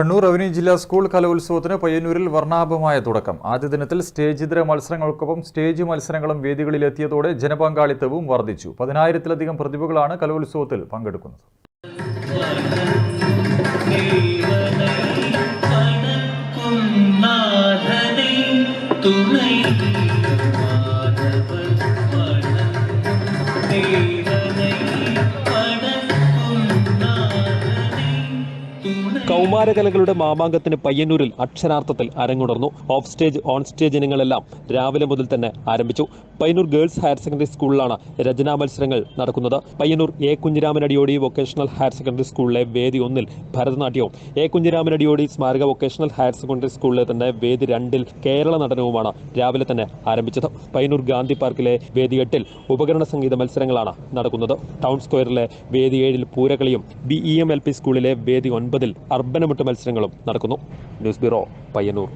Kannur revenue ജില്ലാ school കലോത്സവത്തിന് പയ്യന്നൂരിൽ വർണാഭമായ തുടക്കം. ആദ്യ ദിനത്തിൽ സ്റ്റേജിതര മത്സരങ്ങൾക്കൊപ്പം സ്റ്റേജ് മത്സരങ്ങളും വേദികളിലെത്തിയതോടെ ജനപങ്കാളിത്തവും വർദ്ധിച്ചു. പതിനായിരത്തിലധികം പ്രതിഭകളാണ് കലോത്സവത്തിൽ പങ്കെടുക്കുന്നത്. കൗമാരകലകളുടെ മാമാങ്കത്തിന് പയ്യന്നൂരിൽ അക്ഷരാർത്ഥത്തിൽ അരങ്ങുണർന്നു. ഓഫ് സ്റ്റേജ് ഓൺ സ്റ്റേജ് ഇനങ്ങളെല്ലാം രാവിലെ മുതൽ തന്നെ ആരംഭിച്ചു. പയ്യന്നൂർ ഗേൾസ് ഹയർ സെക്കൻഡറി സ്കൂളിലാണ് രചനാ മത്സരങ്ങൾ നടക്കുന്നത്. Payyannur A Kunhiramanadiyodi vocational higher secondary സ്കൂളിലെ വേദി ഒന്നിൽ ഭരതനാട്യവും എ കുഞ്ഞിരാമനടിയോടി സ്മാരക വൊക്കേഷണൽ ഹയർ സെക്കൻഡറി സ്കൂളിലെ തന്നെ വേദി രണ്ടിൽ കേരള നടനവുമാണ് രാവിലെ തന്നെ ആരംഭിച്ചത്. പയ്യന്നൂർ ഗാന്ധി പാർക്കിലെ വേദി എട്ടിൽ ഉപകരണ സംഗീത മത്സരങ്ങളാണ് നടക്കുന്നത്. ടൗൺ സ്ക്വയറിലെ വേദി ഏഴിൽ പൂരകളിയും B E M L P സ്കൂളിലെ വേദി ഒൻപതിൽ അർബനമുട്ട് മത്സരങ്ങളും നടക്കുന്നു. News bureau Payyannur.